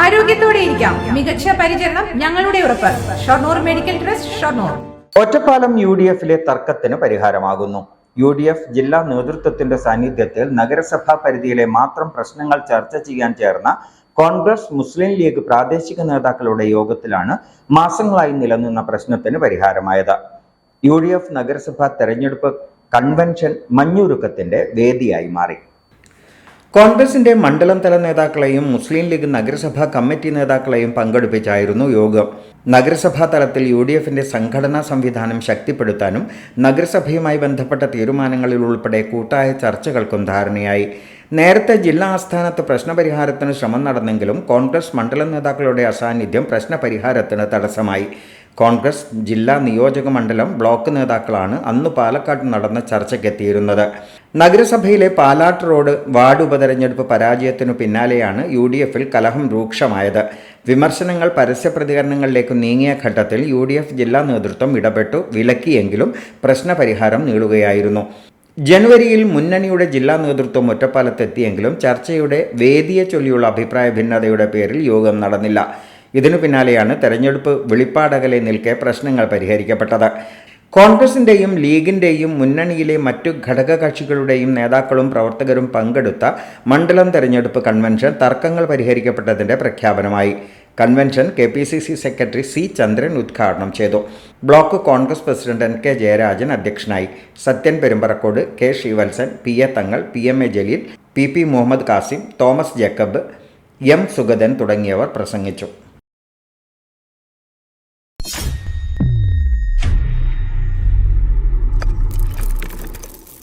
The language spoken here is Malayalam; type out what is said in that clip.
ആരോഗ്യത്തോടെ ഇരിക്കാം. മികച്ച പരിചരണം ഞങ്ങളുടെ ഉറപ്പ്. Shoranur medical trust Shoranur. Ottapalam U D എഫിലെ തർക്കത്തിന് പരിഹാരമാകുന്നു. യു ഡി എഫ് ജില്ലാ നേതൃത്വത്തിന്റെ സാന്നിധ്യത്തിൽ നഗരസഭാ പരിധിയിലെ മാത്രം പ്രശ്നങ്ങൾ ചർച്ച ചെയ്യാൻ ചേർന്ന കോൺഗ്രസ് മുസ്ലിം ലീഗ് പ്രാദേശിക നേതാക്കളുടെ യോഗത്തിലാണ് മാസങ്ങളായി നിലനിന്ന പ്രശ്നത്തിന് പരിഹാരമായത്. യു ഡി എഫ് നഗരസഭാ തെരഞ്ഞെടുപ്പ് കൺവെൻഷൻ മഞ്ഞുരുക്കത്തിന്റെ വേദിയായി മാറി. കോൺഗ്രസിന്റെ മണ്ഡലം തല നേതാക്കളെയും മുസ്ലിം ലീഗ് നഗരസഭാ കമ്മിറ്റി നേതാക്കളെയും പങ്കെടുപ്പിച്ചായിരുന്നു യോഗം. നഗരസഭാ തലത്തിൽ യു ഡി എഫിന്റെ സംഘടനാ സംവിധാനം ശക്തിപ്പെടുത്താനും നഗരസഭയുമായി ബന്ധപ്പെട്ട തീരുമാനങ്ങളിൽ ഉൾപ്പെടെ കൂട്ടായ ചർച്ചകൾക്കും ധാരണയായി. നേരത്തെ ജില്ലാ ആസ്ഥാനത്ത് പ്രശ്നപരിഹാരത്തിന് ശ്രമം നടന്നെങ്കിലും കോൺഗ്രസ് മണ്ഡലം നേതാക്കളുടെ അസാന്നിധ്യം പ്രശ്നപരിഹാരത്തിന് തടസ്സമായി. കോൺഗ്രസ് ജില്ലാ നിയോജക മണ്ഡലം ബ്ലോക്ക് നേതാക്കളാണ് അന്ന് പാലക്കാട് നടന്ന ചർച്ചയ്ക്കെത്തിയിരുന്നത്. നഗരസഭയിലെ പാലാട്ട് റോഡ് വാർഡ് ഉപതെരഞ്ഞെടുപ്പ് പരാജയത്തിനു പിന്നാലെയാണ് യു ഡി എഫിൽ കലഹം രൂക്ഷമായത്. വിമർശനങ്ങൾ പരസ്യ പ്രതികരണങ്ങളിലേക്ക് നീങ്ങിയ ഘട്ടത്തിൽ യു ഡി എഫ് ജില്ലാ നേതൃത്വം ഇടപെട്ടു വിലക്കിയെങ്കിലും പ്രശ്നപരിഹാരം നീളുകയായിരുന്നു ജനുവരിയിൽ മുന്നണിയുടെ ജില്ലാ നേതൃത്വം ഒറ്റപ്പാലത്തെത്തിയെങ്കിലും ചർച്ചയുടെ വേദിയെ ചൊല്ലിയുള്ള അഭിപ്രായ ഭിന്നതയുടെ പേരിൽ യോഗം നടന്നില്ല. ഇതിനു പിന്നാലെയാണ് തെരഞ്ഞെടുപ്പ് വെളിപ്പാടകലെ നിൽക്കെ പ്രശ്നങ്ങൾ പരിഹരിക്കപ്പെട്ടത്. കോൺഗ്രസിന്റെയും ലീഗിന്റെയും മുന്നണിയിലെ മറ്റു ഘടകകക്ഷികളുടെയും നേതാക്കളും പ്രവർത്തകരും പങ്കെടുത്ത മണ്ഡലം തെരഞ്ഞെടുപ്പ് കൺവെൻഷൻ തർക്കങ്ങൾ പരിഹരിക്കപ്പെട്ടതിന്റെ പ്രഖ്യാപനമായി. Convention K P C C secretary C Chandran ഉദ്ഘാടനം ചെയ്തു. Block Congress president N K Jayarajan അധ്യക്ഷനായി. Sathyan Perumparakode K Sreevalsan P A Thangal P M A Jaleel P P Muhammad Kasim Thomas Jacob M Sugathan തുടങ്ങിയവർ പ്രസംഗിച്ചു.